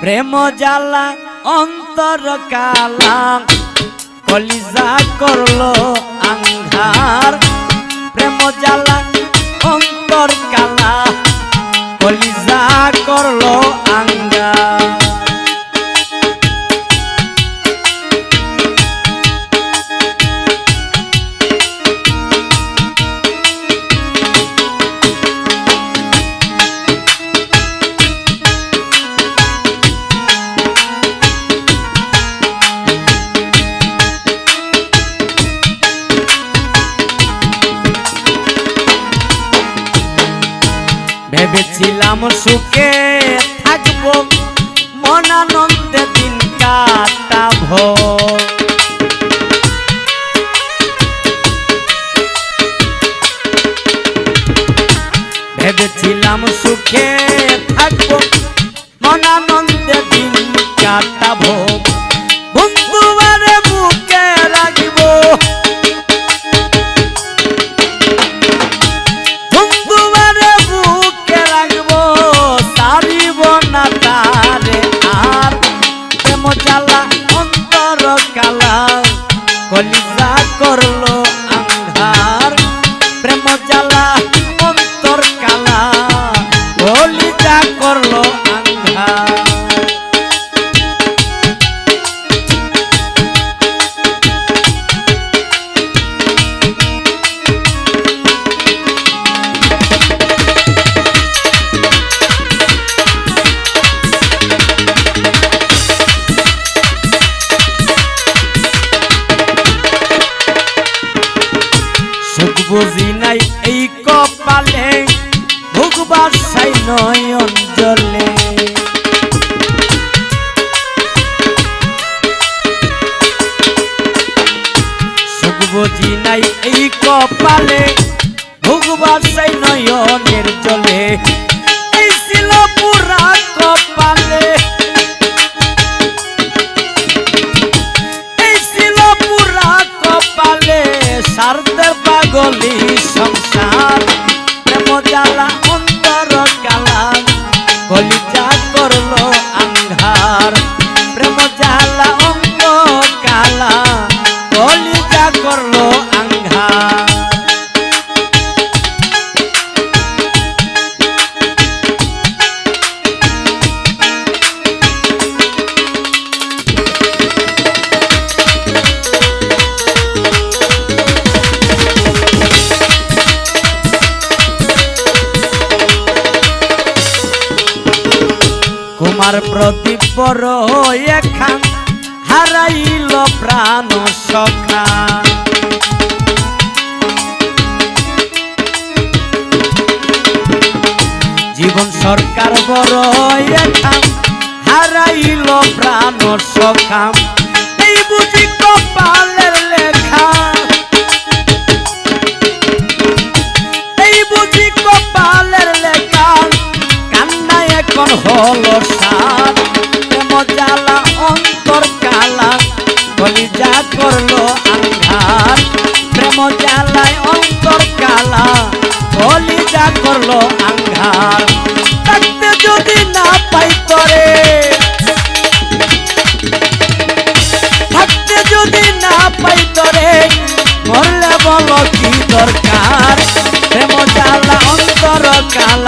প্রেম জ্বালা অন্তর কালা কলিজা করল আন্ধার। প্রেম জ্বালা অন্তর কালা কলিজা করল ভেবেছিলাম সুখে থাকব মনানন্দে দিন কাটাব। ভেবেছিলাম সুখে থাকব মনানন্দে কলিজা বুঝি নাই এই কপালে। ভুগবার সাই নয়ন জলে বুঝি নাই এই কপালে। ভুগবার সাই নয়নের জলে। এই ছিল সারদের পাগলি সংসার প্রেম জ্বালা অন্তর কালা কুমার প্রদীপ বড় হারাইল প্রাণ সখা। জীবন সরকার বড় হারাইল প্রাণ সখা। এই বুঝি কপালের লেখা। এই বুঝি কপালের লেখা। কান্না এখন হলো করল আঙ্গার। থাকতে যদি না পাই তরে থাকতে যদি না পাই তরে মরলে বলো কি দরকার? প্রেম জ্বালা অন্তর কাল।